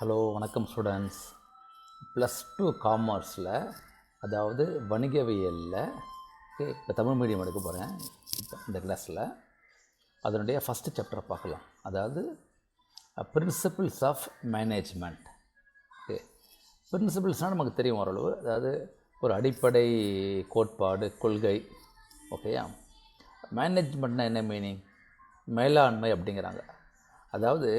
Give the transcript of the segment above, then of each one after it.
Hello வணக்கம் students plus two காமர்ஸில் அதாவது வணிகவியலில் okay இப்போ தமிழ் மீடியம் எடுக்க போகிறேன் இப்போ இந்த கிளாஸில் அதனுடைய ஃபஸ்ட்டு சாப்டர் பார்க்கலாம். அதாவது பிரின்சிபிள்ஸ் ஆஃப் மேனேஜ்மெண்ட் ஓகே பிரின்சிபிள்ஸ்னால் நமக்கு தெரியும் ஓரளவு. அதாவது ஒரு அடிப்படை கோட்பாடு கொள்கை. ஓகேயா மேனேஜ்மெண்ட்னால் என்ன மீனிங் மேலாண்மை அப்படிங்கிறாங்க. அதாவது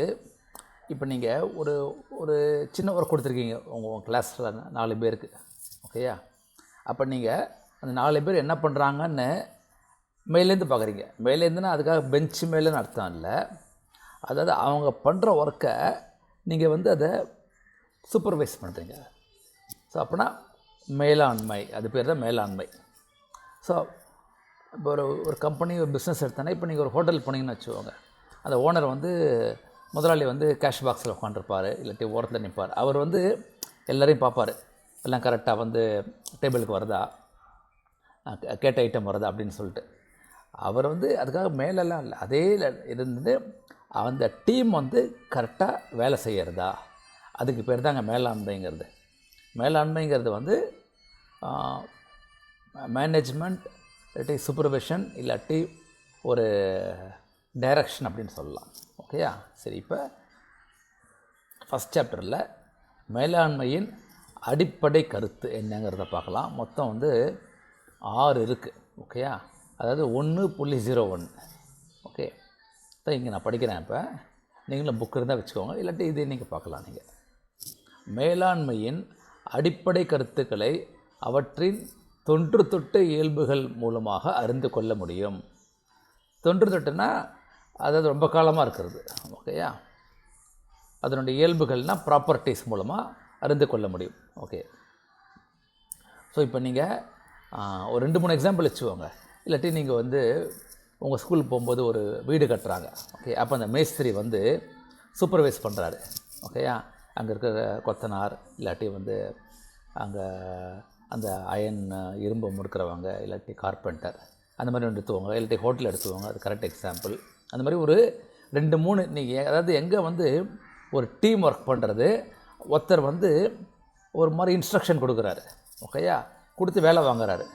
இப்போ நீங்கள் ஒரு ஒரு சின்ன ஒர்க் கொடுத்துருக்கீங்க உங்கள் கிளாஸில் நாலு பேருக்கு ஓகேயா அப்போ நீங்கள் அந்த நாலு பேர் என்ன பண்ணுறாங்கன்னு மேலேருந்து பார்க்குறீங்க மேலேருந்துன்னா அதுக்காக பெஞ்சு மேலேன்னு அர்த்தம் இல்லை. அதாவது அவங்க பண்ணுற ஒர்க்கை நீங்கள் வந்து அதை சூப்பர்வைஸ் பண்ணுறீங்க ஸோ அப்படின்னா மேலாண்மை அது பேர் தான் மேலாண்மை. ஸோ இப்போ ஒரு ஒரு கம்பெனி ஒரு பிஸ்னஸ் எடுத்தோன்னா இப்போ நீங்கள் ஒரு ஹோட்டல் போனீங்கன்னு வச்சுக்கோங்க. அந்த ஓனர் வந்து முதலாளி வந்து கேஷ் பாக்ஸில் உட்காந்துருப்பார் இல்லாட்டி ஓரத்தில் நிற்பார் அவர் வந்து எல்லோரையும் பார்ப்பார். எல்லாம் கரெக்டாக வந்து டேபிளுக்கு வருதா? கேட்ட ஐட்டம் வருதா? அப்படின்னு சொல்லிட்டு. அவர் வந்து அதுக்காக மேலெல்லாம் இல்லை. அதே இருந்து அந்த டீம் வந்து கரெக்டாக வேலை செய்கிறதா அதுக்கு பேர் தாங்க மேலாண்மைங்கிறது. மேலாண்மைங்கிறது வந்து மேனேஜ்மெண்ட் இல்லாட்டி சூப்பர்விஷன் இல்லாட்டி ஒரு டைரக்ஷன் அப்படின்னு சொல்லலாம். ஓகேயா சரி இப்போ ஃபஸ்ட் சாப்டரில் மேலாண்மையின் அடிப்படை கருத்து என்னங்கிறத பார்க்கலாம். மொத்தம் வந்து ஆறு இருக்குது ஓகேயா அதாவது ஒன்று புள்ளி ஜீரோ ஒன்று ஓகே தான் இங்கே நான் படிக்கிறேன் இப்போ. நீங்களும் புக் இருந்தால் வச்சுக்கோங்க. இல்லாட்டி இதே நீங்கள் பார்க்கலாம் நீங்கள் மேலாண்மையின் அடிப்படை கருத்துக்களை அவற்றின் தொன்று தொட்ட இயல்புகள் மூலமாக அறிந்து கொள்ள முடியும். தொன்று தொட்டுனா அதாவது ரொம்ப காலமாக இருக்கிறது. ஓகேயா அதனுடைய இயல்புகள்னால் ப்ராப்பர்ட்டிஸ் மூலமாக அறிந்து கொள்ள முடியும். ஓகே ஸோ இப்போ நீங்கள் ஒரு ரெண்டு மூணு எக்ஸாம்பிள் வச்சுக்கோங்க. இல்லாட்டி நீங்கள் வந்து உங்கள் ஸ்கூல் போகும்போது ஒரு வீடு கட்டுறாங்க. ஓகே அப்போ அந்த மேஸ்திரி வந்து சூப்பர்வைஸ் பண்ணுறாரு ஓகேயா அங்கே இருக்கிற கொத்தனார் இல்லாட்டி வந்து அங்கே அந்த அயன் இரும்பு முடுக்கிறவங்க இல்லாட்டி கார்பெண்டர் அந்த மாதிரி எடுத்துவாங்க இல்லாட்டி ஹோட்டல் எடுத்துவாங்க அது கரெக்ட் எக்ஸாம்பிள் அந்த மாதிரி ஒரு ரெண்டு மூணு நீங்கள் அதாவது எங்கே வந்து ஒரு டீம் ஒர்க் பண்ணுறது ஒருத்தர் வந்து ஒரு மாதிரி இன்ஸ்ட்ரக்ஷன் கொடுக்குறாரு. ஓகேயா கொடுத்து வேலை வாங்குறாரு.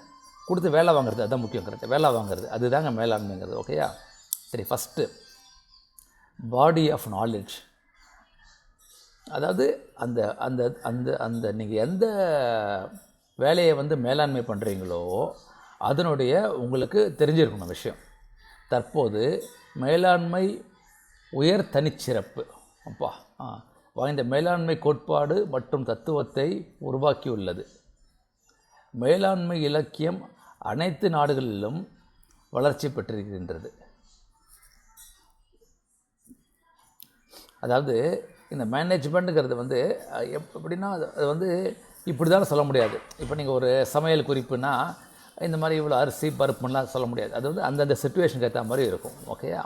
கொடுத்து வேலை வாங்குறது அதுதான் முக்கியம் வேலை வாங்குறது. அதுதாங்க மேலாண்மைங்கிறது. ஓகேயா சரி ஃபஸ்ட்டு பாடி ஆஃப் நாலேஜ் அதாவது அந்த அந்த அந்த அந்த நீங்கள் எந்த வேலையை வந்து மேலாண்மை பண்ணுறீங்களோ அதனுடைய உங்களுக்கு தெரிஞ்சிருக்கணும் விஷயம். தற்போது மேலாண்மை உயர் தனிச்சிறப்பு. அப்பா ஆ வாய்ந்த மேலாண்மை கோட்பாடு மற்றும் தத்துவத்தை உருவாக்கியுள்ளது. மேலாண்மை இலக்கியம் அனைத்து நாடுகளிலும் வளர்ச்சி பெற்றிருக்கின்றது. அதாவது இந்த மேனேஜ்மெண்ட்டுங்கிறது வந்து எப்படின்னா அது அது வந்து இப்படி தான் சொல்ல முடியாது. இப்போ நீங்கள் ஒரு சமையல் குறிப்புனா இந்த மாதிரி இவ்வளோ அரிசி பருப்புலாம் சொல்ல முடியாது. அது வந்து அந்தந்த சுச்சுவேஷனுக்கு ஏற்ற மாதிரி இருக்கும். ஓகேயா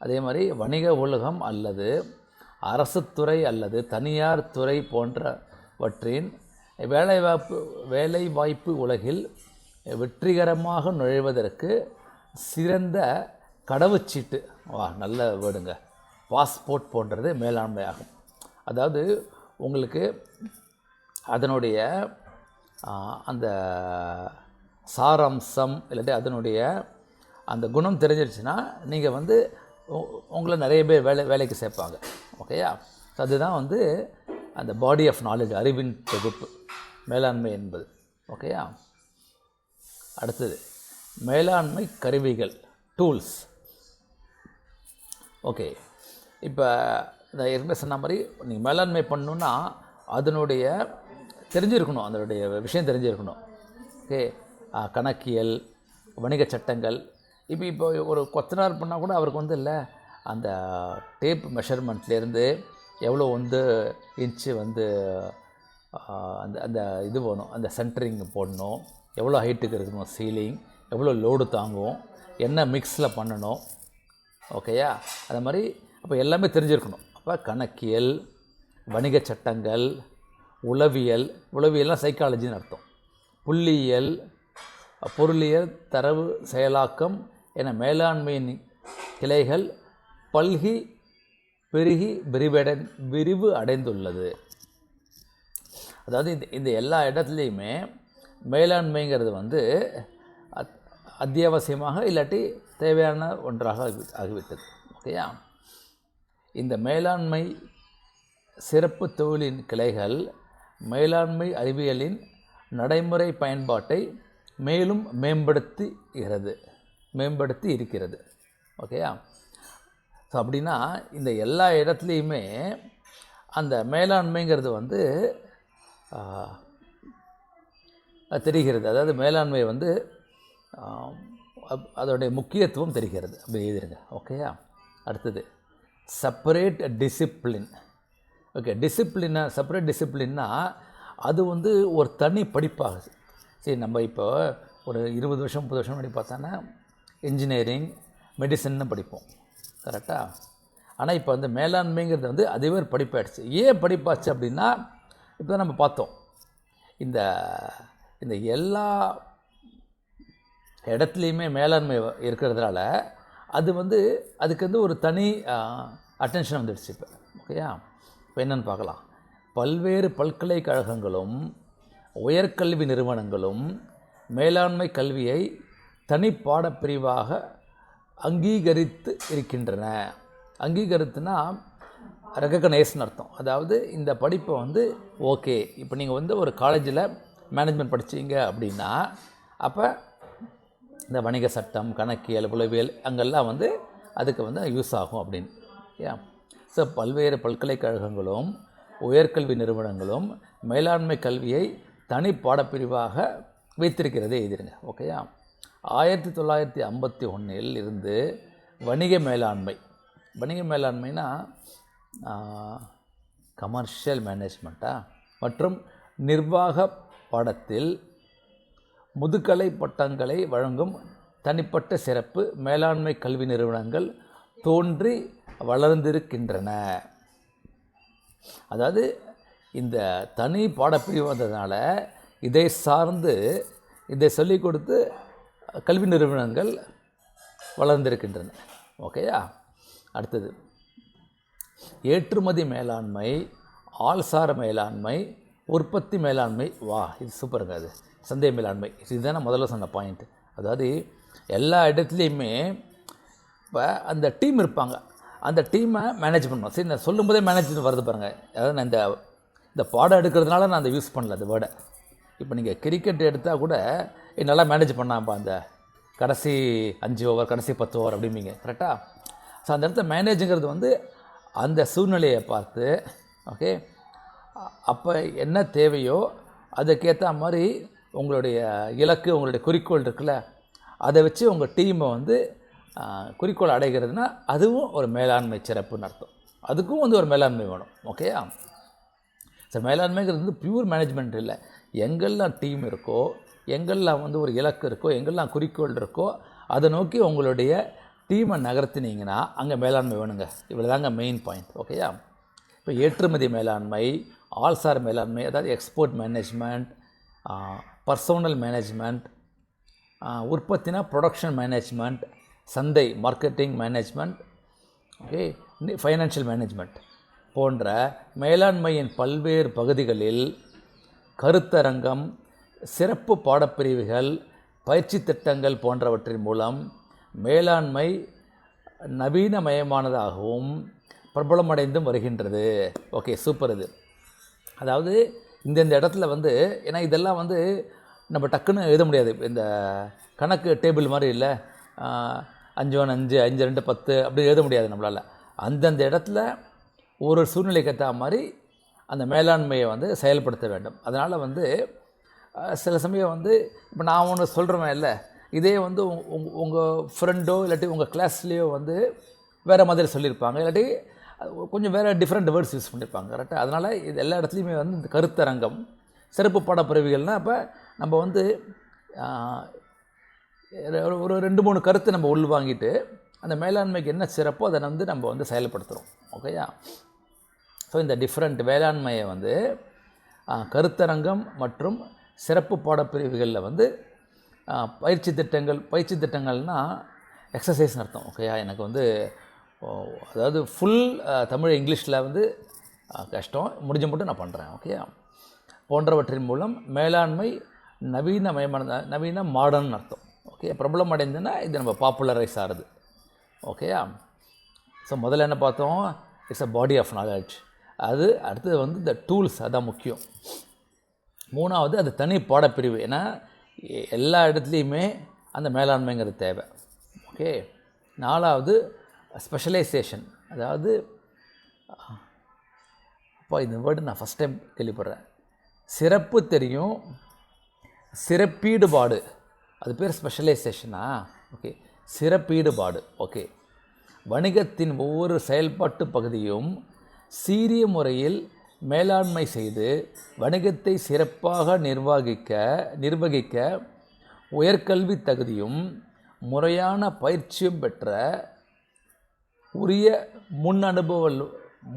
அதே மாதிரி வணிக உலகம் அல்லது அரசுத்துறை அல்லது தனியார் துறை போன்றவற்றின் வேலைவாய்ப்பு வேலைவாய்ப்பு உலகில் வெற்றிகரமாக நுழைவதற்கு சிறந்த கடவுச்சீட்டு. வா நல்ல வேடுங்க பாஸ்போர்ட் போன்றது மேலாண்மையாகும். அதாவது உங்களுக்கு அதனுடைய அந்த சாராம்சம் இல்லாட்டி அதனுடைய அந்த குணம் தெரிஞ்சிருச்சுன்னா நீங்கள் வந்து உ- உங்களை நிறைய பேர் வேலை வேலைக்கு சேர்ப்பாங்க. ஓகேயா அதுதான் வந்து அந்த பாடி ஆஃப் நாலேஜ் அறிவின் தொகுப்பு மேலாண்மை என்பது. ஓகேயா அடுத்தது மேலாண்மை கருவிகள் டூல்ஸ் ஓகே இப்போ இந்த ஏற்கனவே சொன்ன மாதிரி நீங்கள் மேலாண்மை பண்ணணுன்னா அதனுடைய தெரிஞ்சிருக்கணும் அதனுடைய விஷயம் தெரிஞ்சிருக்கணும். ஓகே? கணக்கியல் வணிக சட்டங்கள். இப்போ இப்போ ஒரு கொத்தனார் பண்ணால் கூட அவருக்கு வந்து இல்லை அந்த டேப் மெஷர்மெண்ட்லேருந்து எவ்வளோ வந்து இன்ச்சு வந்து அந்த அந்த இது போகணும் அந்த சென்டரிங் போடணும் எவ்வளோ ஹைட்டுக்கு இருக்கணும் சீலிங் எவ்வளோ லோடு தாங்கும் என்ன மிக்ஸில் பண்ணணும் ஓகேயா? அது மாதிரி அப்போ எல்லாமே தெரிஞ்சிருக்கணும். அப்போ கணக்கியல் வணிக சட்டங்கள் உளவியல் உளவியல்னால் சைக்காலஜின்னு அர்த்தம். புள்ளியியல் பொருளியல் தரவு செயலாக்கம் என மேலாண்மையின் கிளைகள் பல்கி பெருகி விரிவடை விரிவு அடைந்துள்ளது. அதாவது இந்த இந்த எல்லா இடத்துலையுமே மேலாண்மைங்கிறது வந்து அத்- அத்தியாவசியமாக இல்லாட்டி தேவையான ஒன்றாக ஆகிவிட்டது. ஓகேயா? இந்த மேலாண்மை சிறப்பு தொழிலின் கிளைகள் மேலாண்மை அறிவியலின் நடைமுறை பயன்பாட்டை மேலும் மேம்படுத்துகிறது மேம்படுத்தி இருக்கிறது. ஓகேயா ஸோ அப்படின்னா இந்த எல்லா இடத்துலையுமே அந்த மேலாண்மைங்கிறது வந்து தெரிகிறது. அதாவது மேலாண்மை வந்து அதோடைய முக்கியத்துவம் தெரிகிறது. அப்படி எழுதிருங்க. ஓகேயா அடுத்தது செப்பரேட் டிசிப்ளின் ஓகே டிசிப்ளினை செப்பரேட் டிசிப்ளின்னா அது வந்து ஒரு தனி படிப்பாகுது சரி நம்ம இப்போ ஒரு இருபது வருஷம் முப்பது வருஷம் முன்னாடி பார்த்தோன்னா இன்ஜினியரிங் மெடிசன்னு படிப்போம். கரெக்டாக ஆனால் இப்போ வந்து மேலாண்மைங்கிறது வந்து அதுவே ஒரு படிப்பாயிடுச்சு. ஏன் படிப்பாச்சு அப்படின்னா இப்போ தான் நம்ம பார்த்தோம். இந்த இந்த எல்லா இடத்துலையுமே மேலாண்மை இருக்கிறதுனால அது வந்து அதுக்கு வந்து ஒரு தனி அட்டென்ஷன் வந்துடுச்சு இப்போ. ஓகேயா இப்போ என்னன்னு பார்க்கலாம். பல்வேறு பல்கலைக்கழகங்களும் உயர்கல்வி நிறுவனங்களும் மேலாண்மை கல்வியை தனி பாடப்பிரிவாக அங்கீகரித்து இருக்கின்றன. அங்கீகரித்துனா ரெக்கக்னைஸ்னு அர்த்தம். அதாவது இந்த படிப்பை வந்து ஓகே இப்போ நீங்கள் வந்து ஒரு காலேஜில் மேனேஜ்மெண்ட் படிச்சீங்க அப்படின்னா அப்போ இந்த வணிக சட்டம் கணக்கியல் உளவியல் அங்கெல்லாம் வந்து அதுக்கு வந்து யூஸ் ஆகும் அப்படின்னு. ஏன் ஸோ பல்வேறு பல்கலைக்கழகங்களும் உயர்கல்வி நிறுவனங்களும் மேலாண்மை கல்வியை தனி பாடப்பிரிவாக வைத்திருக்கிறதே எழுதிருங்க ஓகேயா ஆயிரத்தி தொள்ளாயிரத்தி ஐம்பத்தி ஒன்றில் இருந்து வணிக மேலாண்மை. வணிக மேலாண்மைனா கமர்ஷியல் மேனேஜ்மெண்ட்டா மற்றும் நிர்வாக பாடத்தில் முதுகலை பட்டங்களை வழங்கும் தனிப்பட்ட சிறப்பு மேலாண்மை கல்வி நிறுவனங்கள் தோன்றி வளர்ந்திருக்கின்றன. அதாவது இந்த தனி பாடப்பிரிவு வந்ததுனால இதை சார்ந்து இதை சொல்லிக் கொடுத்து கல்வி நிறுவனங்கள் வளர்ந்திருக்கின்றன. ஓகேயா அடுத்தது ஏற்றுமதி மேலாண்மை ஆள்சார மேலாண்மை உற்பத்தி மேலாண்மை வா இது சூப்பருங்க அது. சந்தை மேலாண்மை இதுதான் நான் முதல்ல சொன்ன பாயிண்ட் அதாவது எல்லா இடத்துலையுமே இப்போ அந்த டீம் இருப்பாங்க. அந்த டீமை மேனேஜ் பண்ணணும் சரி நான் சொல்லும்போதே மேனேஜ் வருது பாருங்கள் அதாவது நான் இந்த இந்த பாடம் எடுக்கிறதுனால நான் அதை யூஸ் பண்ணல அந்த வேர்டை இப்போ நீங்கள் கிரிக்கெட் எடுத்தால் கூட நல்லா மேனேஜ் பண்ணாம்ப்பா அந்த கடைசி அஞ்சு ஓவர் கடைசி பத்து ஓவர் அப்படிம்பீங்க. கரெக்டாக ஸோ அந்த இடத்துல மேனேஜுங்கிறது வந்து அந்த சூழ்நிலையை பார்த்து ஓகே அப்போ என்ன தேவையோ அதுக்கேற்ற மாதிரி உங்களுடைய இலக்கு உங்களுடைய குறிக்கோள் இருக்குல்ல அதை வச்சு உங்கள் டீமை வந்து குறிக்கோள் அடைகிறதுனா அதுவும் ஒரு மேலாண்மை சிறப்புன்னு அர்த்தம். அதுக்கும் வந்து ஒரு மேலாண்மை வேணும். ஓகேயா ஸோ மேலாண்மைங்கிறது வந்து பியூர் மேனேஜ்மெண்ட் இல்லை. எங்கெல்லாம் டீம் இருக்கோ எங்கெல்லாம் வந்து ஒரு இலக்கு இருக்கோ எங்கெல்லாம் குறிக்கோள் இருக்கோ அதை நோக்கி உங்களுடைய டீமை நகர்த்தினீங்கன்னா அங்கே மேலாண்மை வேணுங்க. இவ்வளோ தாங்க மெயின் பாயிண்ட் ஓகேயா இப்போ ஏற்றுமதி மேலாண்மை ஆல்சார் மேலாண்மை அதாவது எக்ஸ்போர்ட் மேனேஜ்மெண்ட் பர்சோனல் மேனேஜ்மெண்ட் உற்பத்தினா ப்ரொடக்ஷன் மேனேஜ்மெண்ட் சந்தை marketing management okay financial management போன்ற மேலாண்மையின் பல்வேறு பகுதிகளில் கருத்தரங்கம் சிறப்பு பாடப்பிரிவுகள் பயிற்சி திட்டங்கள் போன்றவற்றின் மூலம் மேலாண்மை நவீனமயமானதாகவும் பிரபலமடைந்தும் வருகின்றது. ஓகே சூப்பர் இது. அதாவது இந்தந்த இடத்துல வந்து ஏன்னா இதெல்லாம் வந்து நம்ம டக்குன்னு எழுத முடியாது. இந்த கணக்கு டேபிள் மாதிரி இல்லை. அஞ்சு ஒன்று அஞ்சு அஞ்சு ரெண்டு பத்து அப்படி எழுத முடியாது நம்மளால். அந்தந்த இடத்துல ஒரு சூழ்நிலைக்கு ஏற்ற மாதிரி அந்த மேலாண்மையை வந்து செயல்படுத்த வேண்டும். அதனால் வந்து சில சமயம் வந்து இப்போ நான் ஒன்று சொல்கிறேன் இல்லை. இதே வந்து உங் உங்கள் ஃப்ரெண்டோ இல்லாட்டி உங்கள் கிளாஸ்லேயோ வந்து வேறு மாதிரி சொல்லியிருப்பாங்க. இல்லாட்டி கொஞ்சம் வேறு டிஃப்ரெண்ட் வேர்ட்ஸ் யூஸ் பண்ணியிருப்பாங்க. கரெக்டாக அதனால் இது எல்லா இடத்துலையுமே வந்து இந்த கருத்தரங்கம் சிறப்பு பாடப்பிரிவுகள்னால் அப்போ நம்ம வந்து ஒரு- ரெண்டு மூணு கருத்து நம்ம உள்வாங்கிட்டு அந்த மேலாண்மைக்கு என்ன சிறப்போ அதை வந்து நம்ம வந்து செயல்படுத்துகிறோம் ஓகேயா ஸோ இந்த டிஃப்ரெண்ட் வேளாண்மையை வந்து கருத்தரங்கம் மற்றும் சிறப்பு பாடப்பிரிவுகளில் வந்து பயிற்சி திட்டங்கள் பயிற்சி திட்டங்கள்னால் எக்ஸசைஸ்னு அர்த்தம் ஓகேயா எனக்கு வந்து அதாவது ஃபுல் தமிழ் இங்கிலீஷில் வந்து கஷ்டம். முடிஞ்ச மட்டும் நான் பண்ணுறேன் ஓகேயா போன்றவற்றின் மூலம் மேலாண்மை நவீனமயமான நவீன மாடர்ன் அர்த்தம் ஓகே பிரபலம் அடைந்துன்னா இது நம்ம பாப்புலரைஸ் ஆகுது. ஓகேயா ஸோ முதல்ல என்ன பார்த்தோம்? It's a body of knowledge அது அடுத்தது வந்து இந்த டூல்ஸ் அதான் முக்கியம். மூணாவது அது தனி பாடப்பிரிவு. ஏன்னா எ- எல்லா இடத்துலையுமே அந்த மேலாண்மைங்கிறது தேவை. ஓகே நாலாவது ஸ்பெஷலைசேஷன் அதாவது அப்பா இந்த வேர்டு நான் ஃபஸ்ட் டைம் கேள்விப்படுறேன். சிறப்பு தெரியும் சிறப்பீடுபாடு. அது பேர் ஸ்பெஷலைசேஷனா ஓகே சிறப்பீடுபாடு. ஓகே வணிகத்தின் ஒவ்வொரு செயல்பாட்டு பகுதியும் சீரிய முறையில் மேலாண்மை செய்து வணிகத்தை சிறப்பாக நிர்வகிக்க நிர்வகிக்க உயர்கல்வி தகுதியும் முறையான பயிற்சியும் பெற்ற உரிய முன் அனுபவ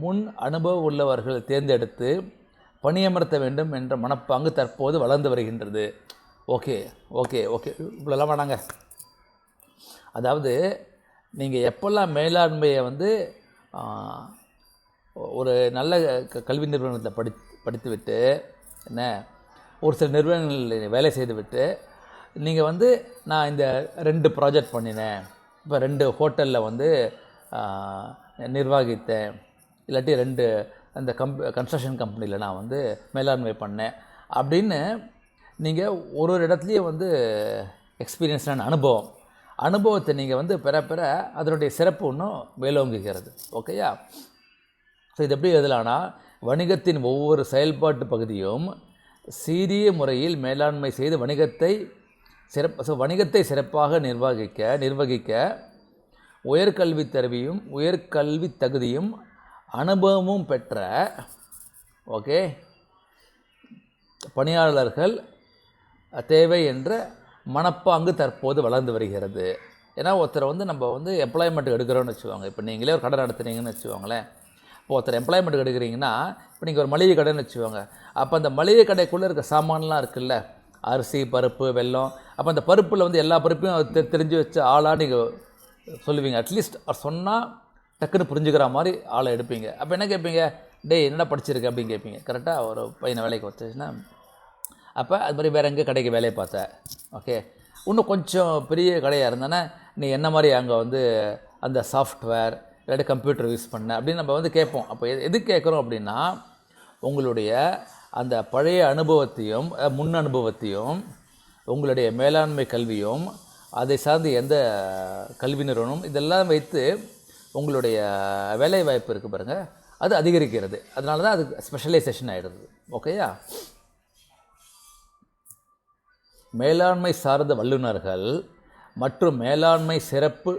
முன் அனுபவம் உள்ளவர்கள் தேர்ந்தெடுத்து பணியமர்த்த வேண்டும் என்ற மனப்பாங்கு தற்போது வளர்ந்து வருகின்றது. Okay okay okay. இவ்வளோலாம் வேணாங்க. அதாவது நீங்கள் எப்போல்லாம் மேலாண்மையை வந்து ஒரு நல்ல க- கல்வி நிறுவனத்தில் படி படித்துவிட்டு என்ன ஒரு சில நிறுவனங்களில் வேலை செய்துவிட்டு நீங்கள் வந்து நான் இந்த ரெண்டு ப்ராஜெக்ட் பண்ணினேன். இப்போ ரெண்டு ஹோட்டலில் வந்து நிர்வகித்தேன். இல்லாட்டி ரெண்டு அந்த கம் கன்ஸ்ட்ரக்ஷன் கம்பெனியில் நான் வந்து மேலாண்மை பண்ணேன். அப்படின்னு நீங்கள் ஒரு ஒரு இடத்துலையும் வந்து எக்ஸ்பீரியன்ஸான அனுபவம். அனுபவத்தை நீங்கள் வந்து பெற பெற அதனுடைய சிறப்பு இன்னும் மேலோங்குகிறது. ஓகேயா ஸோ இது எப்படி எதுலானா வணிகத்தின் ஒவ்வொரு செயல்பாட்டு பகுதியும் சீரிய முறையில் மேலாண்மை செய்து வணிகத்தை சிறப்பு ஸோ வணிகத்தை சிறப்பாக நிர்வகிக்க நிர்வகிக்க உயர்கல்வி தருவியும் உயர்கல்வி தகுதியும் அனுபவமும் பெற்ற ஓகே பணியாளர்கள் தேவை என்ற மனப்பாங்கு தற்போது வளர்ந்து வருகிறது. ஏன்னா ஒருத்தரை வந்து நம்ம வந்து எம்ப்ளாய்மெண்ட் எடுக்கிறோன்னு வச்சுக்கோங்க. இப்போ நீங்களே ஒரு கடை நடத்துனீங்கன்னு வச்சுக்கோங்களேன். இப்போ ஒருத்தர் எம்ப்ளாய்மெண்ட் எடுக்கிறீங்கன்னா இப்போ நீங்கள் ஒரு மளிகை கடைன்னு வச்சுக்கோங்க. அப்போ அந்த மளிகை கடைக்குள்ளே இருக்க சாமான்லாம் இருக்குல்ல? அரிசி பருப்பு வெல்லம். அப்போ அந்த பருப்பில் வந்து எல்லா பருப்பையும் தெ- தெரிஞ்சு வச்ச ஆளாக நீங்கள் சொல்லுவீங்க. அட்லீஸ்ட் அவர் சொன்னால் டக்குன்னு புரிஞ்சுக்கிற மாதிரி ஆளை எடுப்பீங்க. அப்போ என்ன கேட்பீங்க டேய் என்னடா படிச்சிருக்க? அப்படின்னு கேட்பீங்க கரெக்டாக ஒரு பையனை வேலைக்கு வச்சுச்சுன்னா அப்போ அது மாதிரி வேறு எங்கே கடைக்கு வேலையை பார்த்த. ஓகே இன்னும் கொஞ்சம் பெரிய கடையாக இருந்தானே நீ என்ன மாதிரி அங்கே வந்து அந்த சாஃப்ட்வேர் இல்லாட்டி கம்ப்யூட்டர் யூஸ் பண்ண? அப்படின்னு நம்ம வந்து கேட்போம். அப்போ எது எது கேட்குறோம் அப்படின்னா உங்களுடைய அந்த பழைய அனுபவத்தையும் முன் அனுபவத்தையும் உங்களுடைய மேலாண்மை கல்வியும் அதை சார்ந்து எந்த கல்வி நிறுவனம் இதெல்லாம் வைத்து உங்களுடைய வேலை வாய்ப்பு இருக்குது பாருங்கள் அது அதிகரிக்கிறது. அதனால தான் அது ஸ்பெஷலைசேஷன் ஆகிடுது ஓகேயா மேலாண்மை சார்ந்த வல்லுநர்கள் மற்றும் மேலாண்மை சிறப்பு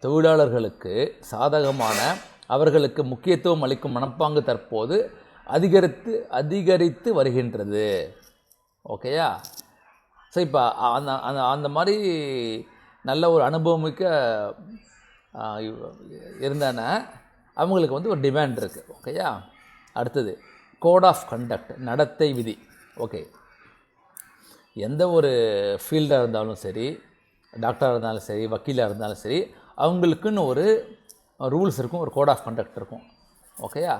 தொழிலாளர்களுக்கு சாதகமான அவர்களுக்கு முக்கியத்துவம் அளிக்கும் மனப்பாங்கு தற்போது அதிகரித்து அதிகரித்து வருகின்றது. ஓகேயா? ஸோ இப்போ அந்த அந்த அந்த மாதிரி நல்ல ஒரு அனுபவமிக்க இருந்தானே. அவங்களுக்கு வந்து ஒரு டிமாண்ட் இருக்குது ஓகேயா? அடுத்தது கோட் ஆஃப் கண்டக்ட் நடத்தை விதி. ஓகே. எந்த ஒரு ஃபீல்டாக இருந்தாலும் சரி டாக்டராக இருந்தாலும் சரி வக்கீலாக இருந்தாலும் சரி அவங்களுக்குன்னு ஒரு ரூல்ஸ் இருக்கும் ஒரு கோட் ஆஃப் கண்டக்ட் இருக்கும். ஓகேயா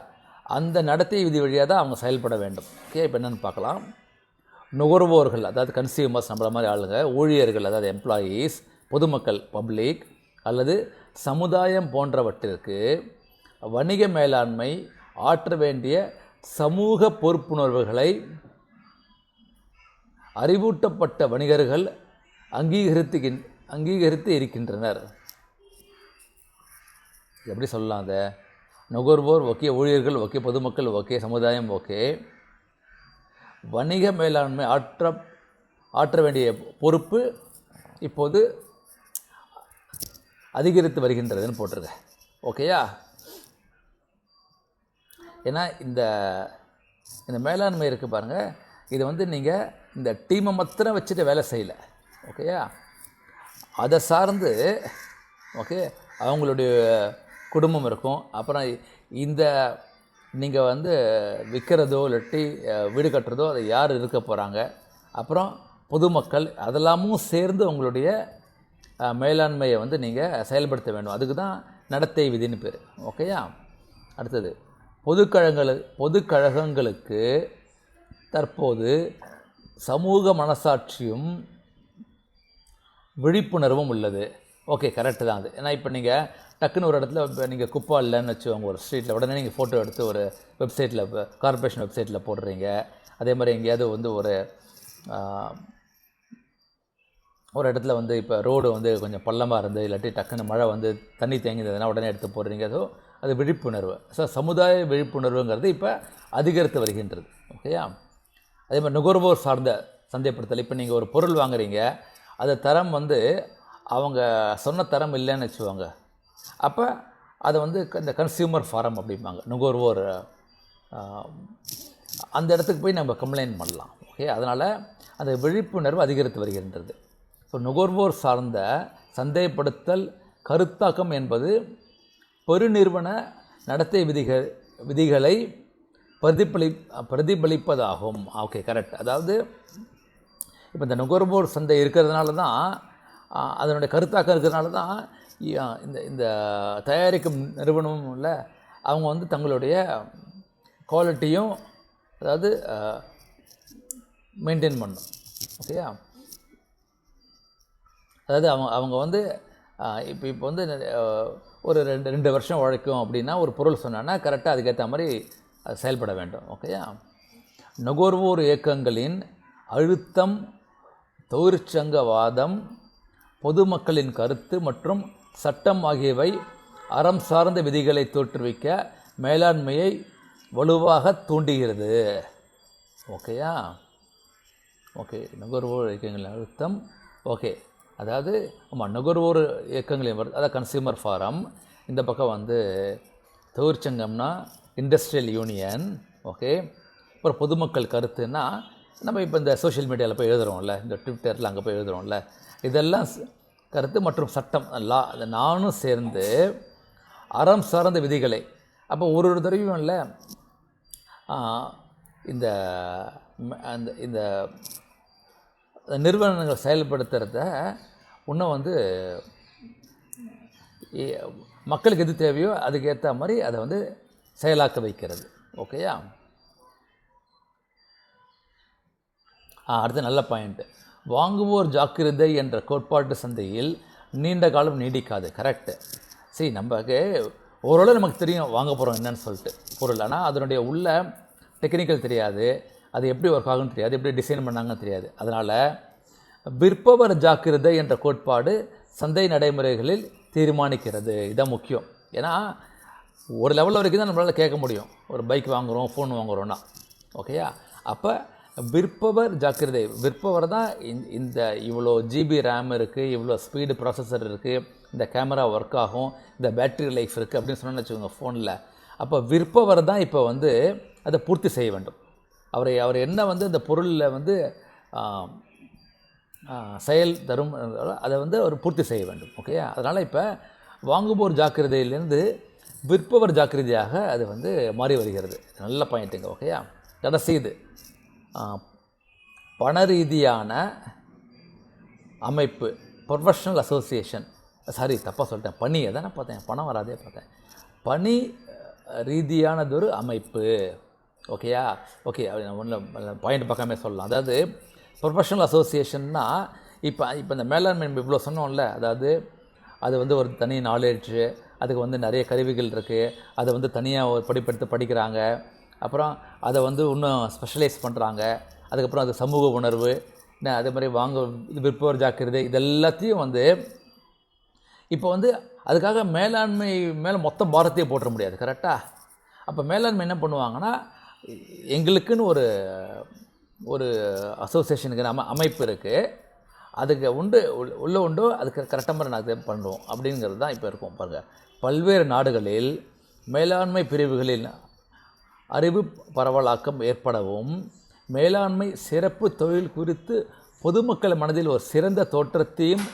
அந்த நடத்தை விதி வழியாக தான் அவங்க செயல்பட வேண்டும். ஓகே இப்போ என்னென்னு பார்க்கலாம். நுகர்வோர்கள் அதாவது கன்சியூமர்ஸ் நம்மள மாதிரி ஆளுங்க ஊழியர்கள் அதாவது எம்ப்ளாயீஸ் பொதுமக்கள் பப்ளிக் அல்லது சமுதாயம் போன்றவற்றிற்கு வணிக மேலாண்மை ஆற்ற வேண்டிய சமூக பொறுப்புணர்வுகளை அறிவூட்டப்பட்ட வணிகர்கள் அங்கீகரித்து அங்கீகரித்து இருக்கின்றனர். எப்படி சொல்லலாம் அதை? நுகர்வோர் ஓகே ஊழியர்கள் ஓகே பொதுமக்கள் ஓகே சமுதாயம் ஓகே. வணிக மேலாண்மை ஆற்ற ஆற்ற வேண்டிய பொறுப்பு இப்போது அதிகரித்து வருகின்றதுன்னு போட்டிருக்க. ஓகேயா? ஏன்னா இந்த இந்த மேலாண்மை இருக்குது பாருங்கள் இதை வந்து நீங்கள் இந்த டீமை மாத்திரம் வச்சுட்டு வேலை செய்யலை. ஓகேயா அதை சார்ந்து ஓகே அவங்களுடைய குடும்பம் இருக்கும். அப்புறம் இந்த நீங்கள் வந்து விற்கிறதோ இல்லாட்டி வீடு கட்டுறதோ அதை யார் இருக்க போகிறாங்க அப்புறம் பொதுமக்கள் அதெல்லாமும் சேர்ந்து உங்களுடைய மேலாண்மையை வந்து நீங்கள் செயல்படுத்த வேண்டும். அதுக்கு தான் நடத்தை விதின்னு பேர். ஓகேயா அடுத்தது பொதுக்கழகங்களு பொதுக்கழகங்களுக்கு தற்போது சமூக மனசாட்சியும் விழிப்புணர்வும் உள்ளது. ஓகே கரெக்டு தான் அது. ஏன்னா இப்போ நீங்கள் டக்குன்னு ஒரு இடத்துல இப்போ நீங்கள் குப்பா இல்லைன்னு வச்சுக்கோங்க ஒரு ஸ்ட்ரீட்டில் உடனே நீங்கள் ஃபோட்டோ எடுத்து ஒரு வெப்சைட்டில் கார்ப்பரேஷன் வெப்சைட்டில் போடுறீங்க. அதே மாதிரி எங்கேயாவது வந்து ஒரு ஒரு இடத்துல வந்து இப்போ ரோடு வந்து கொஞ்சம் பள்ளமாக இருந்து இல்லாட்டி டக்குன்னு மழை வந்து தண்ணி தேங்கினதுன்னா உடனே எடுத்து போடுறீங்க. அதோ அது விழிப்புணர்வு. ஸோ சமுதாய விழிப்புணர்வுங்கிறது இப்போ அதிகரித்து வருகின்றது. ஓகேயா அதே மாதிரி நுகர்வோர் சார்ந்த சந்தைப்படுத்தல். இப்போ நீங்கள் ஒரு பொருள் வாங்குறீங்க. அது தரம் வந்து அவங்க சொன்ன தரம் இல்லைன்னு வச்சுக்கோங்க. அப்போ அதை வந்து க- இந்த கன்சியூமர் ஃபாரம் அப்படிம்பாங்க. நுகர்வோர் அந்த இடத்துக்கு போய் நம்ம கம்ப்ளைண்ட் பண்ணலாம். ஓகே? அதனால் அந்த விழிப்புணர்வு அதிகரித்து வருகின்றது. ஸோ நுகர்வோர் சார்ந்த சந்தைப்படுத்தல் கருத்தாக்கம் என்பது பெருநிறுவன நடத்தை விதிகள் விதிகளை பிரதிபலி பிரதிபலிப்பதாகும். ஓகே கரெக்ட் அதாவது இப்போ இந்த நுகர்வோர் சந்தை இருக்கிறதுனால தான் அதனுடைய கருத்தாக்கம் இருக்கிறதுனால தான் இந்த இந்த தயாரிக்கும் நிறுவனமும் இல்லை அவங்க வந்து தங்களுடைய குவாலிட்டியும் அதாவது மெயின்டைன் பண்ணும். ஓகேயா அதாவது அவங்க அவங்க வந்து இப்போ இப்போ வந்து ஒரு ரெண்டு ரெண்டு வருஷம் உழைக்கும் அப்படின்னா ஒரு பொருள் சொன்னான்னா கரெக்டாக அதுக்கேற்ற மாதிரி செயல்பட வேண்டும் ஓகேயா நுகர்வோர் இயக்கங்களின் அழுத்தம் தொழிற்சங்கவாதம் பொதுமக்களின் கருத்து மற்றும் சட்டம் ஆகியவை அறம் சார்ந்த விதிகளை தோற்றுவிக்க மேலாண்மையை வலுவாக தூண்டுகிறது ஓகேயா ஓகே நுகர்வோர் இயக்கங்களின் அழுத்தம் ஓகே அதாவது ஆமாம் நுகர்வோர் இயக்கங்களின் அதாவது கன்சியூமர் ஃபாரம் இந்த பக்கம் வந்து தொழிற்சங்கம்னா இண்டஸ்ட்ரியல் யூனியன் ஓகே அப்புறம் பொதுமக்கள் கருத்துன்னா நம்ம இப்போ இந்த சோஷியல் மீடியாவில் போய் எழுதுகிறோம்ல இந்த ட்விட்டரில் அங்கே போய் எழுதுகிறோம்ல இதெல்லாம் கருத்து மற்றும் சட்டம் லா அந்த நானும் சேர்ந்து அறம் சார்ந்த விதிகளை அப்போ ஒரு ஒரு தடவையும் இல்லை இந்த ம- அந்த இந்த நிறுவனங்கள் செயல்படுத்துகிறத இன்னும் வந்து மக்களுக்கு எது தேவையோ அதுக்கேற்ற மாதிரி அதை வந்து செயலாக்க வைக்கிறது. ஓகேயா ஆ அடுத்து நல்ல பாயிண்ட்டு வாங்குவோர் ஜாக்கிரதை என்ற கோட்பாட்டு சந்தையில் நீண்ட காலம் நீடிக்காது. கரெக்டு சரி நமக்கு ஓரளவு நமக்கு தெரியும் வாங்க போகிறோம் என்னன்னு சொல்லிட்டு பொருள். ஆனால் அதனுடைய உள்ள டெக்னிக்கல் தெரியாது. அது எப்படி ஒர்க் ஆகும்னு தெரியாது. எப்படி டிசைன் பண்ணாங்கன்னு தெரியாது. அதனால் விற்பவர் ஜாக்கிரதை என்ற கோட்பாடு சந்தை நடைமுறைகளில் தீர்மானிக்கிறது. இதான் முக்கியம். ஏன்னா ஒரு லெவல் வரைக்கும் தான் நம்மளால் கேட்க முடியும். ஒரு பைக் வாங்குகிறோம் ஃபோன் வாங்குகிறோன்னா ஓகேயா அப்போ விற்பவர் ஜாக்கிரதை. விற்பவர் தான் இந்த- இந்த இவ்வளோ ஜிபி ரேம் இருக்குது இவ்வளோ ஸ்பீடு ப்ராசஸர் இருக்குது இந்த கேமரா ஒர்க் ஆகும் இந்த பேட்டரி லைஃப் இருக்குது அப்படின்னு சொன்னோன்னு வச்சுக்கோங்க ஃபோனில் அப்போ விற்பவர் தான் இப்போ வந்து அதை பூர்த்தி செய்ய வேண்டும். அவரை அவர் என்ன வந்து இந்த பொருளில் வந்து செயல் தரும் அதை வந்து அவர் பூர்த்தி செய்ய வேண்டும். ஓகே அதனால் இப்போ வாங்குவோர் ஜாக்கிரதையிலேருந்து விற்பவர் ஜாக்கிரதையாக அது வந்து மாறி வருகிறது. நல்ல பாயிண்ட்டுங்க ஓகேயா கடைசி இது பண ரீதியான அமைப்பு ப்ரொஃபஷனல் அசோசியேஷன் சாரி தப்பாக சொல்லிட்டேன். பணி நான் பார்த்தேன். பணம் வராதே பார்த்தேன். பணி ரீதியானதொரு அமைப்பு ஓகேயா ஓகே அப்படி நான் ஒன்றும் பாயிண்ட் பக்கமே சொல்லலாம். அதாவது ப்ரொஃபஷனல் அசோசியேஷன்னா இப்போ இப்போ இந்த மேலாண்மை இவ்வளோ சொன்னோம்ல அதாவது அது வந்து ஒரு தனி நாலேஜ் அதுக்கு வந்து நிறைய கருவிகள் இருக்குது அதை வந்து தனியாக ஒரு படிப்பெடுத்து படிக்கிறாங்க. அப்புறம் அதை வந்து இன்னும் ஸ்பெஷலைஸ் பண்ணுறாங்க அதுக்கப்புறம் அது சமூக உணர்வு என்ன அதே மாதிரி வாங்க இது விற்பவர் ஜாக்கிரதை இது எல்லாத்தையும் வந்து இப்போ வந்து அதுக்காக மேலாண்மை மேலே மொத்த பாரத்தையும் போட்டுற முடியாது. கரெக்டாக அப்போ மேலாண்மை என்ன பண்ணுவாங்கன்னா எங்களுக்குன்னு ஒரு ஒரு அசோசியேஷனுக்கு அமை அமைப்பு இருக்குது அதுக்கு உண்டு உள்ளே உண்டோ அதுக்கு கரெக்டாக மாதிரி நாங்கள் பண்ணுவோம். அப்படிங்கிறது தான் இப்போ இருக்கும் பாருங்கள் பல்வேறு நாடுகளில் மேலாண்மை பிரிவுகளில் அறிவு பரவலாக்கம் ஏற்படவும் மேலாண்மை சிறப்பு தொழில் குறித்து பொதுமக்கள் மனதில் ஒரு சிறந்த தோற்றத்தையும்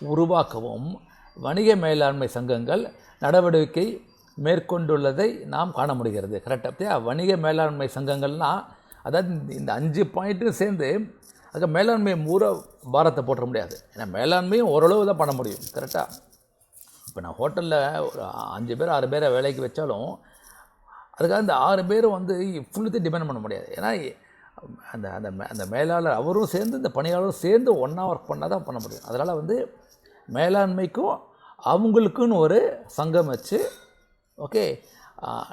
உருவாக்கவும் வணிக மேலாண்மை சங்கங்கள் நடவடிக்கை மேற்கொண்டுள்ளதை நாம் காண முடிகிறது. கரெக்டாக வணிக மேலாண்மை சங்கங்கள்னால் அதாவது இந்த- அஞ்சு பாயிண்ட்டும் சேர்ந்து அங்கே மேலாண்மை மூற பாரத்தை போட்டுற முடியாது. ஏன்னா மேலாண்மையும் ஓரளவு தான் பண்ண முடியும். கரெக்டாக இப்போ நான் ஹோட்டலில் ஒரு அஞ்சு பேர் ஆறு பேரை வேலைக்கு வச்சாலும் அதுக்காக இந்த ஆறு பேரும் வந்து ஃபுல்லுத்தையும் டிபெண்ட் பண்ண முடியாது. ஏன்னா அந்த அந்த மே- அந்த மேலாளர் அவரும் சேர்ந்து இந்த பணியாளரும் சேர்ந்து ஒன்றா ஒர்க் பண்ணால் தான் பண்ண முடியும். அதனால் வந்து மேலாண்மைக்கும் அவங்களுக்குன்னு ஒரு சங்கம் வச்சு ஓகே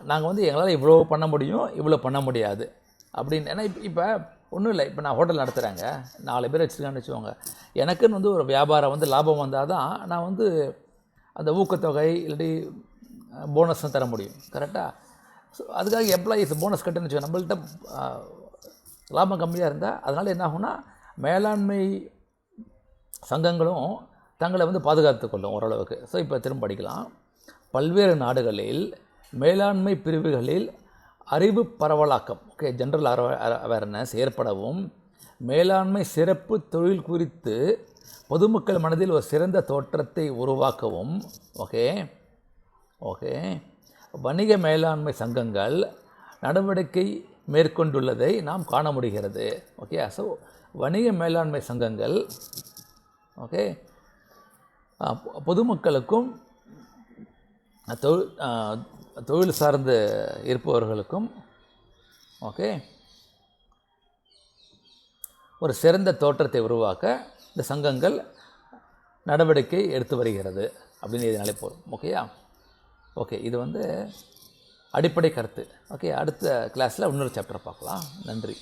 நாங்கள் வந்து எங்களால் இவ்வளோ பண்ண முடியும் இவ்வளோ பண்ண முடியாது. அப்படின்னு ஏன்னா இப்போ இப்போ ஒன்றும் இல்லை. இப்போ நான் ஹோட்டல் நடத்துகிறேங்க நாலு பேர் வச்சுருக்கேன்னு வச்சுக்கோங்க. எனக்குன்னு வந்து ஒரு வியாபாரம் வந்து லாபம் வந்தால் தான் நான் வந்து அந்த ஊக்கத்தொகை இல்லாட்டி போனஸ் தர முடியும். கரெக்டாக ஸோ அதுக்காக எம்ப்ளாயீஸ் போனஸ் கட்டுன்னு வச்சுக்கோ நம்மள்ட்ட லாபம் கம்மியாக இருந்தால் அதனால் என்ன ஆகும்னா மேலாண்மை சங்கங்களும் தங்களை வந்து பாதுகாத்துக்கொள்ளும் ஓரளவுக்கு. ஸோ இப்போ திரும்ப படிக்கலாம். பல்வேறு நாடுகளில் மேலாண்மை பிரிவுகளில் அறிவு பரவலாக்கம் ஓகே ஜென்ரல் அவேர்னஸ் ஏற்படவும் மேலாண்மை சிறப்பு தொழில் குறித்து பொதுமக்கள் மனதில் ஒரு சிறந்த தோற்றத்தை உருவாக்கவும் ஓகே ஓகே வணிக மேலாண்மை சங்கங்கள் நடவடிக்கை மேற்கொண்டுள்ளதை நாம் காண முடிகிறது ஓகே ஸோ வணிக மேலாண்மை சங்கங்கள் ஓகே பொதுமக்களுக்கும் தொழில் தொழில் சார்ந்து இருப்பவர்களுக்கும் ஓகே ஒரு சிறந்த தோற்றத்தை உருவாக்க இந்த சங்கங்கள் நடவடிக்கை எடுத்து வருகிறது அப்படின்னு இதனாலே போதும் ஓகேயா ஓகே இது வந்து அடிப்படை கருத்து. ஓகே அடுத்த கிளாஸில் இன்னொரு சாப்டர் பார்க்கலாம். நன்றி.